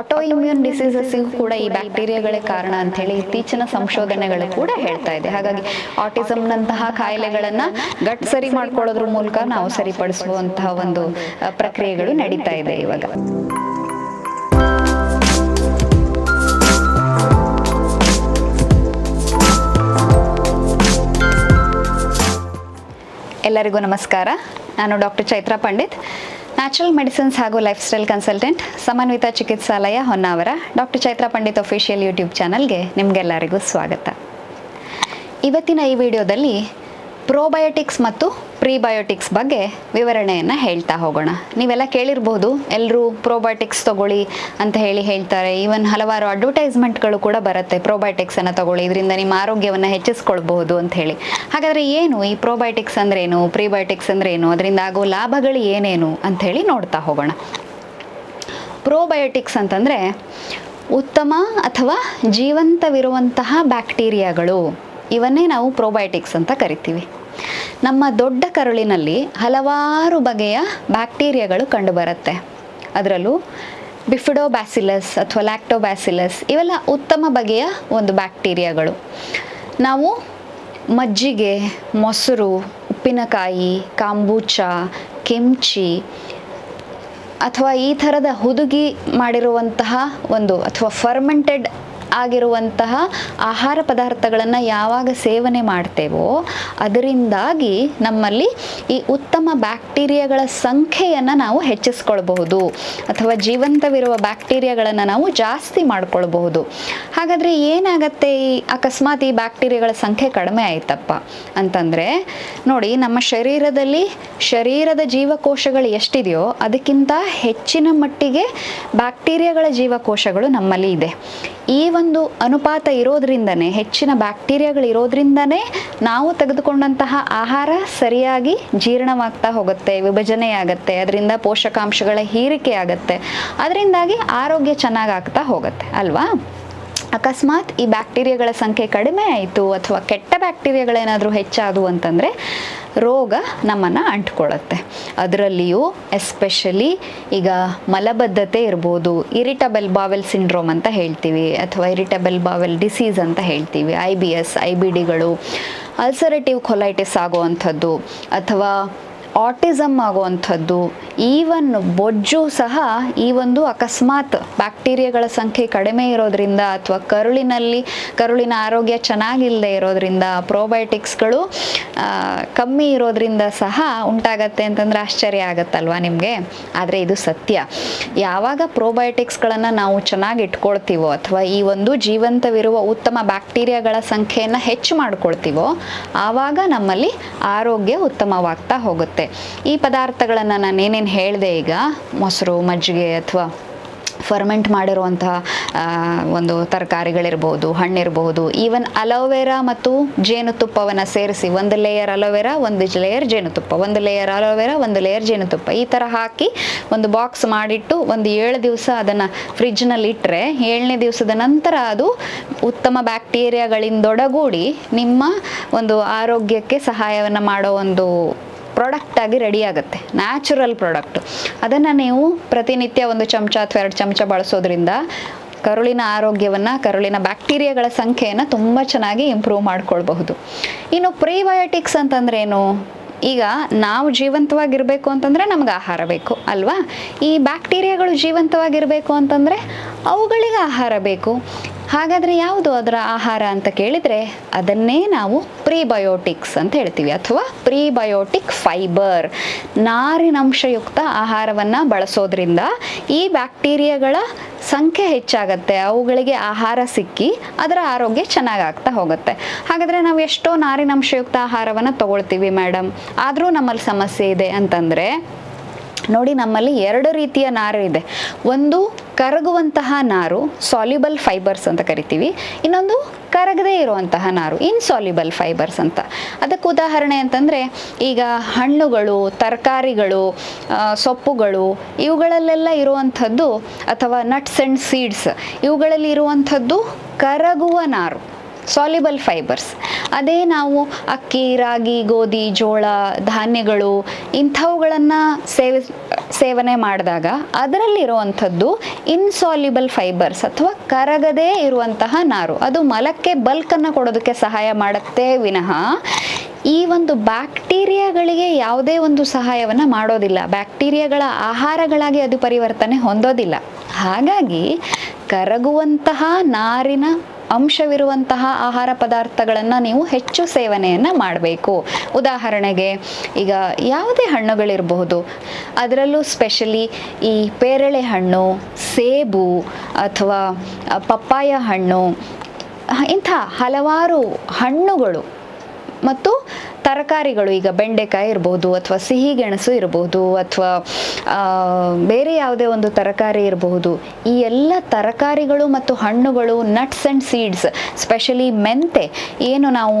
Auto immune ಡಿಸೀಸಸ್ಸಿಗೂ ಕೂಡ ಈ ಬ್ಯಾಕ್ಟೀರಿಯಾಗಳೇ ಕಾರಣ ಅಂತ ಹೇಳಿ ಇತ್ತೀಚಿನ ಸಂಶೋಧನೆಗಳು ಕೂಡ ಹೇಳ್ತಾ ಇದೆ. ಹಾಗಾಗಿ ಆಟಿಸಮ್ನಂತಹ ಕಾಯಿಲೆಗಳನ್ನ ಗಟ್ ಸರಿ ಮಾಡ್ಕೊಳ್ಳೋದ್ರ ಮೂಲಕ ನಾವು ಸರಿಪಡಿಸುವಂತಹ ಒಂದು ಪ್ರಕ್ರಿಯೆಗಳು ನಡೀತಾ ಇದೆ ಇವಾಗ. ಎಲ್ಲರಿಗೂ ನಮಸ್ಕಾರ. ನಾನು doctor Chaitra Pandit. Natural medicines ಹಾಗೂ lifestyle consultant Samanvita Chikitsalaya Honnavar. Doctor Chaitra Pandit official YouTube ಚಾನಲ್ಗೆ ನಿಮಗೆಲ್ಲರಿಗೂ ಸ್ವಾಗತ. ಇವತ್ತಿನ ಈ ವಿಡಿಯೋದಲ್ಲಿ ಪ್ರೋಬಯೋಟಿಕ್ಸ್ ಮತ್ತು ಪ್ರೀಬಯೋಟಿಕ್ಸ್ ಬಗ್ಗೆ ವಿವರಣೆಯನ್ನು ಹೇಳ್ತಾ ಹೋಗೋಣ. ನೀವೆಲ್ಲ ಕೇಳಿರ್ಬೋದು ಎಲ್ಲರೂ ಪ್ರೋಬಯೋಟಿಕ್ಸ್ ತಗೊಳ್ಳಿ ಅಂತ ಹೇಳಿ ಹೇಳ್ತಾರೆ. ಈವನ್ ಹಲವಾರು ಅಡ್ವರ್ಟೈಸ್ಮೆಂಟ್ಗಳು ಕೂಡ ಬರುತ್ತೆ ಪ್ರೋಬಯೋಟಿಕ್ಸನ್ನು ತಗೊಳ್ಳಿ, ಇದರಿಂದ ನಿಮ್ಮ ಆರೋಗ್ಯವನ್ನು ಹೆಚ್ಚಿಸ್ಕೊಳ್ಬಹುದು ಅಂತ ಹೇಳಿ. ಹಾಗಾದರೆ ಏನು ಈ ಪ್ರೋಬಯೋಟಿಕ್ಸ್ ಅಂದ್ರೇನು, ಪ್ರೀಬಯೋಟಿಕ್ಸ್ ಅಂದ್ರೇನು, ಅದರಿಂದ ಆಗೋ ಲಾಭಗಳು ಏನೇನು ಹೇಳಿ ನೋಡ್ತಾ ಹೋಗೋಣ. ಪ್ರೋಬಯೋಟಿಕ್ಸ್ ಅಂತಂದರೆ ಉತ್ತಮ ಅಥವಾ ಜೀವಂತವಿರುವಂತಹ ಬ್ಯಾಕ್ಟೀರಿಯಾಗಳು. ಇವನ್ನೇ ನಾವು ಪ್ರೋಬಯೋಟಿಕ್ಸ್ ಅಂತ ಕರಿತೀವಿ. ನಮ್ಮ ದೊಡ್ಡ ಕರುಳಿನಲ್ಲಿ ಹಲವಾರು ಬಗೆಯ ಬ್ಯಾಕ್ಟೀರಿಯಾಗಳು ಕಂಡುಬರುತ್ತೆ. ಅದರಲ್ಲೂ ಬಿಫಿಡೋಬ್ಯಾಸಿಲಸ್ ಅಥವಾ ಲ್ಯಾಕ್ಟೋಬ್ಯಾಸಿಲಸ್ ಇವೆಲ್ಲ ಉತ್ತಮ ಬಗೆಯ ಒಂದು ಬ್ಯಾಕ್ಟೀರಿಯಾಗಳು. ನಾವು ಮಜ್ಜಿಗೆ, ಮೊಸರು, ಉಪ್ಪಿನಕಾಯಿ, ಕಾಂಬೂಚ, ಕೆಂಚಿ ಅಥವಾ ಈ ಥರದ ಹುದುಗಿ ಮಾಡಿರುವಂತಹ ಒಂದು ಅಥವಾ ಫರ್ಮೆಂಟೆಡ್ ಆಗಿರುವಂತಹ ಆಹಾರ ಪದಾರ್ಥಗಳನ್ನು ಯಾವಾಗ ಸೇವನೆ ಮಾಡ್ತೇವೋ ಅದರಿಂದಾಗಿ ನಮ್ಮಲ್ಲಿ ಈ ಉತ್ತಮ ಬ್ಯಾಕ್ಟೀರಿಯಾಗಳ ಸಂಖ್ಯೆಯನ್ನು ನಾವು ಹೆಚ್ಚಿಸ್ಕೊಳ್ಬಹುದು ಅಥವಾ ಜೀವಂತವಿರುವ ಬ್ಯಾಕ್ಟೀರಿಯಾಗಳನ್ನು ನಾವು ಜಾಸ್ತಿ ಮಾಡ್ಕೊಳ್ಬಹುದು. ಹಾಗಾದರೆ ಏನಾಗತ್ತೆ ಈ ಅಕಸ್ಮಾತ್ ಈ ಬ್ಯಾಕ್ಟೀರಿಯಾಗಳ ಸಂಖ್ಯೆ ಕಡಿಮೆ ಆಯ್ತಪ್ಪ ಅಂತಂದರೆ ನೋಡಿ ನಮ್ಮ ಶರೀರದಲ್ಲಿ ಶರೀರದ ಜೀವಕೋಶಗಳು ಎಷ್ಟಿದೆಯೋ ಅದಕ್ಕಿಂತ ಹೆಚ್ಚಿನ ಮಟ್ಟಿಗೆ ಬ್ಯಾಕ್ಟೀರಿಯಾಗಳ ಜೀವಕೋಶಗಳು ನಮ್ಮಲ್ಲಿ ಇದೆ. ಈ ಒಂದು ಅನುಪಾತ ಇರೋದ್ರಿಂದನೇ, ಹೆಚ್ಚಿನ ಬ್ಯಾಕ್ಟೀರಿಯಾಗಳು ಇರೋದ್ರಿಂದನೇ ನಾವು ತೆಗೆದುಕೊಂಡಂತಹ ಆಹಾರ ಸರಿಯಾಗಿ ಜೀರ್ಣವಾಗ್ತಾ ಹೋಗುತ್ತೆ ವಿಭಜನೆ ಆಗುತ್ತೆ ಅದರಿಂದ ಪೋಷಕಾಂಶಗಳ ಹೀರಿಕೆ ಆಗುತ್ತೆ ಅದರಿಂದಾಗಿ ಆರೋಗ್ಯ ಚೆನ್ನಾಗಾಗ್ತಾ ಹೋಗುತ್ತೆ, ಅಲ್ವಾ? ಅಕಸ್ಮಾತ್ ಈ ಬ್ಯಾಕ್ಟೀರಿಯಾಗಳ ಸಂಖ್ಯೆ ಕಡಿಮೆ ಆಯಿತು ಅಥವಾ ಕೆಟ್ಟ ಬ್ಯಾಕ್ಟೀರಿಯಾಗಳೇನಾದರೂ ಹೆಚ್ಚಾದವು ಅಂತಂದರೆ ರೋಗ ನಮ್ಮನ್ನು ಅಂಟ್ಕೊಳ್ಳುತ್ತೆ. ಅದರಲ್ಲಿಯೂ ಎಸ್ಪೆಷಲಿ ಈಗ ಮಲಬದ್ಧತೆ ಇರ್ಬೋದು ಇರಿಟಬಲ್ ಬಾವೆಲ್ ಸಿಂಡ್ರೋಮ್ ಅಂತ ಹೇಳ್ತೀವಿ ಅಥವಾ ಇರಿಟಬಲ್ ಬಾವೆಲ್ ಡಿಸೀಸ್ ಅಂತ ಹೇಳ್ತೀವಿ I B S I B ಡಿಗಳು ulcerative colitis ಆಗುವಂಥದ್ದು ಅಥವಾ ಆಟಿಸಮ್ ಆಗುವಂಥದ್ದು ಈವನ್ ಬೊಜ್ಜು ಸಹ ಈ ಒಂದು ಅಕಸ್ಮಾತ್ ಬ್ಯಾಕ್ಟೀರಿಯಾಗಳ ಸಂಖ್ಯೆ ಕಡಿಮೆ ಇರೋದ್ರಿಂದ ಅಥವಾ ಕರುಳಿನಲ್ಲಿ, ಕರುಳಿನ ಆರೋಗ್ಯ ಚೆನ್ನಾಗಿಲ್ಲದೆ ಇರೋದ್ರಿಂದ ಪ್ರೋಬಯೋಟಿಕ್ಸ್ಗಳು ಕಮ್ಮಿ ಇರೋದ್ರಿಂದ ಸಹ ಉಂಟಾಗತ್ತೆ ಅಂತಂದ್ರೆ ಆಶ್ಚರ್ಯ ಆಗತ್ತಲ್ವಾ ನಿಮಗೆ? ಆದರೆ ಇದು ಸತ್ಯ. ಯಾವಾಗ ಪ್ರೋಬಯೋಟಿಕ್ಸ್ಗಳನ್ನು ನಾವು ಚೆನ್ನಾಗಿ ಇಟ್ಕೊಳ್ತೀವೋ ಅಥವಾ ಈ ಒಂದು ಜೀವಂತವಿರುವ ಉತ್ತಮ ಬ್ಯಾಕ್ಟೀರಿಯಾಗಳ ಸಂಖ್ಯೆಯನ್ನು ಹೆಚ್ಚು ಮಾಡ್ಕೊಳ್ತೀವೋ, ಆವಾಗ ನಮ್ಮಲ್ಲಿ ಆರೋಗ್ಯ ಉತ್ತಮವಾಗ್ತಾ ಹೋಗುತ್ತೆ. ಈ ಪದಾರ್ಥಗಳನ್ನು ನಾನು ಏನೇನು ಹೇಳಿದೆ ಈಗ, ಮೊಸರು, ಮಜ್ಜಿಗೆ ಅಥವಾ ಫರ್ಮೆಂಟ್ ಮಾಡಿರುವಂತಹ ಒಂದು ತರಕಾರಿಗಳಿರ್ಬೋದು, ಹಣ್ಣಿರ್ಬೋದು ಈವನ್ ಅಲೋವೆರಾ ಮತ್ತು ಜೇನುತುಪ್ಪವನ್ನು ಸೇರಿಸಿ, ಒಂದು ಲೇಯರ್ ಅಲೋವೆರಾ ಒಂದು ಲೇಯರ್ ಜೇನುತುಪ್ಪ, ಒಂದು ಲೇಯರ್ ಅಲೋವೆರಾ ಒಂದು ಲೇಯರ್ ಜೇನುತುಪ್ಪ, ಈ ಥರ ಹಾಕಿ ಒಂದು ಬಾಕ್ಸ್ ಮಾಡಿಟ್ಟು ಒಂದು ಏಳು ದಿವಸ ಅದನ್ನು ಫ್ರಿಜ್ನಲ್ಲಿ ಇಟ್ಟರೆ ಏಳನೇ ದಿವಸದ ನಂತರ ಅದು ಉತ್ತಮ ಬ್ಯಾಕ್ಟೀರಿಯಾಗಳಿಂದೊಡಗೂಡಿ ನಿಮ್ಮ ಒಂದು ಆರೋಗ್ಯಕ್ಕೆ ಸಹಾಯವನ್ನು ಮಾಡೋ ಒಂದು ಪ್ರಾಡಕ್ಟ್ ಆಗಿ ರೆಡಿ ಆಗುತ್ತೆ. ನ್ಯಾಚುರಲ್ ಪ್ರಾಡಕ್ಟ್ ಅದನ್ನು ನೀವು ಪ್ರತಿನಿತ್ಯ ಒಂದು ಚಮಚ ಅಥವಾ ಎರಡು ಚಮಚ ಬಳಸೋದ್ರಿಂದ ಕರುಳಿನ ಆರೋಗ್ಯವನ್ನು, ಕರುಳಿನ ಬ್ಯಾಕ್ಟೀರಿಯಾಗಳ ಸಂಖ್ಯೆಯನ್ನು ತುಂಬ ಚೆನ್ನಾಗಿ ಇಂಪ್ರೂವ್ ಮಾಡ್ಕೊಳ್ಬಹುದು. ಇನ್ನು ಪ್ರೀಬಯೋಟಿಕ್ಸ್ ಅಂತಂದ್ರೇನು? ಈಗ ನಾವು ಜೀವಂತವಾಗಿರಬೇಕು ಅಂತಂದರೆ ನಮ್ಗೆ ಆಹಾರ ಬೇಕು, ಅಲ್ವಾ? ಈ ಬ್ಯಾಕ್ಟೀರಿಯಾಗಳು ಜೀವಂತವಾಗಿರಬೇಕು ಅಂತಂದರೆ ಅವುಗಳಿಗೆ ಆಹಾರ ಬೇಕು. ಹಾಗಾದರೆ ಯಾವುದು ಅದರ ಆಹಾರ ಅಂತ ಕೇಳಿದರೆ ಅದನ್ನೇ ನಾವು ಪ್ರೀಬಯೋಟಿಕ್ಸ್ ಅಂತ ಹೇಳ್ತೀವಿ ಅಥವಾ ಪ್ರೀಬಯೋಟಿಕ್ ಫೈಬರ್ ನಾರಿನಂಶಯುಕ್ತ ಆಹಾರವನ್ನು ಬಳಸೋದ್ರಿಂದ ಈ ಬ್ಯಾಕ್ಟೀರಿಯಾಗಳ ಸಂಖ್ಯೆ ಹೆಚ್ಚಾಗತ್ತೆ, ಅವುಗಳಿಗೆ ಆಹಾರ ಸಿಕ್ಕಿ ಅದರ ಆರೋಗ್ಯ ಚೆನ್ನಾಗಾಗ್ತಾ ಹೋಗುತ್ತೆ. ಹಾಗಾದರೆ ನಾವು ಎಷ್ಟೋ ನಾರಿನಂಶಯುಕ್ತ ಆಹಾರವನ್ನು ತಗೊಳ್ತೀವಿ ಮೇಡಮ್ ಆದರೂ ನಮ್ಮಲ್ಲಿ ಸಮಸ್ಯೆ ಇದೆ ಅಂತಂದರೆ, ನೋಡಿ ನಮ್ಮಲ್ಲಿ ಎರಡು ರೀತಿಯ ನಾರು ಇದೆ ಒಂದು ಕರಗುವಂತಹ ನಾರು ಸಾಲ್ಯುಬಲ್ ಫೈಬರ್ಸ್ ಅಂತ ಕರಿತೀವಿ. ಇನ್ನೊಂದು ಕರಗದೇ ಇರುವಂತಹ ನಾರು ಇನ್ಸಾಲ್ಯುಬಲ್ ಫೈಬರ್ಸ್ ಅಂತ. ಅದಕ್ಕೆ ಉದಾಹರಣೆ ಅಂತಂದರೆ, ಈಗ ಹಣ್ಣುಗಳು, ತರಕಾರಿಗಳು ಸೊಪ್ಪುಗಳು, ಇವುಗಳಲ್ಲೆಲ್ಲ ಇರುವಂಥದ್ದು ಅಥವಾ ನಟ್ಸ್ ಆ್ಯಂಡ್ ಸೀಡ್ಸ್ ಇವುಗಳಲ್ಲಿ ಇರುವಂಥದ್ದು ಕರಗುವ ನಾರು. ಸಾಲ್ಯುಬಲ್ ಫೈಬರ್ಸ್ ಅದೇ ನಾವು ಅಕ್ಕಿ, ರಾಗಿ, ಗೋಧಿ, ಜೋಳ, ಧಾನ್ಯಗಳು ಇಂಥವುಗಳನ್ನು ಸೇವೆ, ಸೇವನೆ ಮಾಡಿದಾಗ ಅದರಲ್ಲಿರುವಂಥದ್ದು ಇನ್ಸಾಲಿಬಲ್ ಫೈಬರ್ಸ್ ಅಥವಾ ಕರಗದೇ ಇರುವಂತಹ ನಾರು. ಅದು ಮಲಕ್ಕೆ ಬಲ್ಕನ್ನು ಕೊಡೋದಕ್ಕೆ ಸಹಾಯ ಮಾಡುತ್ತೆ ವಿನಃ ಈ ಒಂದು ಬ್ಯಾಕ್ಟೀರಿಯಾಗಳಿಗೆ ಯಾವುದೇ ಒಂದು ಸಹಾಯವನ್ನು ಮಾಡೋದಿಲ್ಲ. ಬ್ಯಾಕ್ಟೀರಿಯಾಗಳ ಆಹಾರಗಳಾಗಿ ಅದು ಪರಿವರ್ತನೆ ಹೊಂದೋದಿಲ್ಲ. ಹಾಗಾಗಿ ಕರಗುವಂತಹ ನಾರಿನ ಅಂಶವಿರುವಂತಹ ಆಹಾರ ಪದಾರ್ಥಗಳನ್ನು ನೀವು ಹೆಚ್ಚು ಸೇವನೆಯನ್ನು ಮಾಡಬೇಕು. ಉದಾಹರಣೆಗೆ ಈಗ ಯಾವುದೇ ಹಣ್ಣುಗಳಿರಬಹುದು. ಅದರಲ್ಲೂ ಸ್ಪೆಷಲಿ ಈ ಪೇರಳೆ ಹಣ್ಣು, ಸೇಬು ಅಥವಾ ಪಪ್ಪಾಯ ಹಣ್ಣು, ಇಂಥ ಹಲವಾರು ಹಣ್ಣುಗಳು ಮತ್ತು ತರಕಾರಿಗಳು, ಈಗ ಬೆಂಡೆಕಾಯಿ ಇರ್ಬೋದು ಅಥವಾ ಸಿಹಿ ಗೆಣಸು ಇರಬಹುದು ಅಥವಾ ಬೇರೆ ಯಾವುದೇ ಒಂದು ತರಕಾರಿ ಇರಬಹುದು ಈ ಎಲ್ಲ ತರಕಾರಿಗಳು ಮತ್ತು ಹಣ್ಣುಗಳು ನಟ್ಸ್ ಆ್ಯಂಡ್ ಸೀಡ್ಸ್ ಸ್ಪೆಷಲಿ ಮೆಂತೆ, ಏನು ನಾವು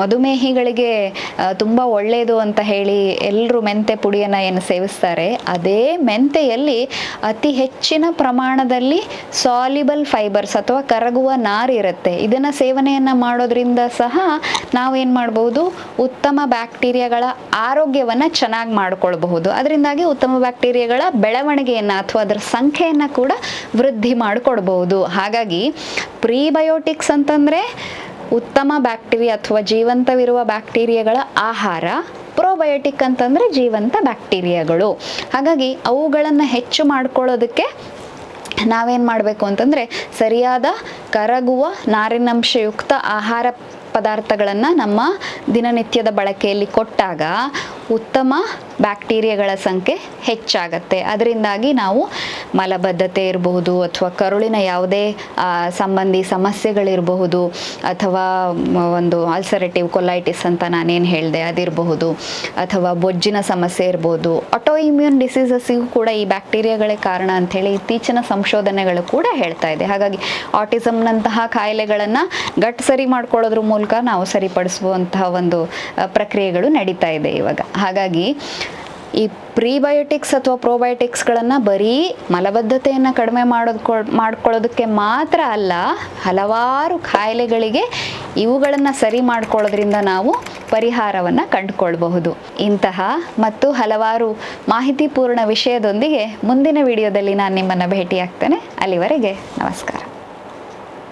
ಮಧುಮೇಹಿಗಳಿಗೆ ತುಂಬ ಒಳ್ಳೆಯದು ಅಂತ ಹೇಳಿ ಎಲ್ಲರೂ ಮೆಂತೆ ಪುಡಿಯನ್ನು ಏನು ಸೇವಿಸ್ತಾರೆ, ಅದೇ ಮೆಂತೆಯಲ್ಲಿ ಅತಿ ಹೆಚ್ಚಿನ ಪ್ರಮಾಣದಲ್ಲಿ ಸಾಲಿಬಲ್ ಫೈಬರ್ಸ್ ಅಥವಾ ಕರಗುವ ನಾರಿರುತ್ತೆ. ಇದನ್ನು ಸೇವನೆಯನ್ನು ಮಾಡೋದ್ರಿಂದ ಸಹ ನಾವೇನು ಮಾಡ್ಬೋದು ಉತ್ತಮ ಬ್ಯಾಕ್ಟೀರಿಯಾಗಳ ಆರೋಗ್ಯವನ್ನು ಚೆನ್ನಾಗಿ ಮಾಡ್ಕೊಳ್ಬಹುದು. ಅದರಿಂದಾಗಿ ಉತ್ತಮ ಬ್ಯಾಕ್ಟೀರಿಯಾಗಳ ಬೆಳವಣಿಗೆಯನ್ನು ಅಥವಾ ಅದರ ಸಂಖ್ಯೆಯನ್ನು ಕೂಡ ವೃದ್ಧಿ ಮಾಡಿಕೊಡ್ಬಹುದು. ಹಾಗಾಗಿ ಪ್ರೀಬಯೋಟಿಕ್ಸ್ ಅಂತಂದರೆ ಉತ್ತಮ ಬ್ಯಾಕ್ಟೀರಿಯಾ ಅಥವಾ ಜೀವಂತವಿರುವ ಬ್ಯಾಕ್ಟೀರಿಯಾಗಳ ಆಹಾರ, ಪ್ರೋಬಯೋಟಿಕ್ ಅಂತಂದರೆ ಜೀವಂತ ಬ್ಯಾಕ್ಟೀರಿಯಾಗಳು. ಹಾಗಾಗಿ ಅವುಗಳನ್ನು ಹೆಚ್ಚು ಮಾಡ್ಕೊಳ್ಳೋದಕ್ಕೆ ನಾವೇನು ಮಾಡಬೇಕು ಅಂತಂದರೆ ಸರಿಯಾದ ಕರಗುವ ನಾರಿನಂಶಯುಕ್ತ ಆಹಾರ ಪದಾರ್ಥಗಳನ್ನು ನಮ್ಮ ದಿನನಿತ್ಯದ ಬಳಕೆಯಲ್ಲಿ ಕೊಟ್ಟಾಗ ಉತ್ತಮ ಬ್ಯಾಕ್ಟೀರಿಯಾಗಳ ಸಂಖ್ಯೆ ಹೆಚ್ಚಾಗತ್ತೆ. ಅದರಿಂದಾಗಿ ನಾವು ಮಲಬದ್ಧತೆ ಇರಬಹುದು ಅಥವಾ ಕರುಳಿನ ಯಾವುದೇ ಸಂಬಂಧಿ ಸಮಸ್ಯೆಗಳಿರಬಹುದು ಅಥವಾ ಒಂದು ಆಲ್ಸರೇಟಿವ್ ಕೊಲೈಟಿಸ್ ಅಂತ ನಾನೇನು ಹೇಳಿದೆ ಅದಿರಬಹುದು ಅಥವಾ ಬೊಜ್ಜಿನ ಸಮಸ್ಯೆ ಇರ್ಬೋದು. ಆಟೋ ಇಮ್ಯೂನ್ ಡಿಸೀಸಸ್ಸಿಗೂ ಕೂಡ ಈ ಬ್ಯಾಕ್ಟೀರಿಯಾಗಳೇ ಕಾರಣ ಅಂಥೇಳಿ ಇತ್ತೀಚಿನ ಸಂಶೋಧನೆಗಳು ಕೂಡ ಹೇಳ್ತಾ ಇದೆ. ಹಾಗಾಗಿ ಆಟಿಸಮ್ನಂತಹ ಕಾಯಿಲೆಗಳನ್ನು ಗಟ್ ಸರಿ ಮಾಡ್ಕೊಳ್ಳೋದ್ರ ಮೂಲಕ ನಾವು ಸರಿಪಡಿಸುವಂತಹ ಒಂದು ಪ್ರಕ್ರಿಯೆಗಳು ನಡೀತಾ ಇದೆ ಇವಾಗ. ಹಾಗಾಗಿ ಈ ಪ್ರೀಬಯೋಟಿಕ್ಸ್ ಅಥವಾ ಪ್ರೋಬಯೋಟಿಕ್ಸ್ಗಳನ್ನು ಬರೀ ಮಲಬದ್ಧತೆಯನ್ನು ಕಡಿಮೆ ಮಾಡೋದು ಮಾಡ್ಕೊಳ್ಳೋದಕ್ಕೆ ಮಾತ್ರ ಅಲ್ಲ, ಹಲವಾರು ಕಾಯಿಲೆಗಳಿಗೆ ಇವುಗಳನ್ನು ಸರಿ ಮಾಡ್ಕೊಳ್ಳೋದ್ರಿಂದ ನಾವು ಪರಿಹಾರವನ್ನು ಕಂಡುಕೊಳ್ಬಹುದು. ಇಂತಹ ಮತ್ತು ಹಲವಾರು ಮಾಹಿತಿಪೂರ್ಣ ವಿಷಯದೊಂದಿಗೆ ಮುಂದಿನ ವಿಡಿಯೋದಲ್ಲಿ ನಾನು ನಿಮ್ಮನ್ನು ಭೇಟಿಯಾಗ್ತೇನೆ. ಅಲ್ಲಿವರೆಗೆ ನಮಸ್ಕಾರ.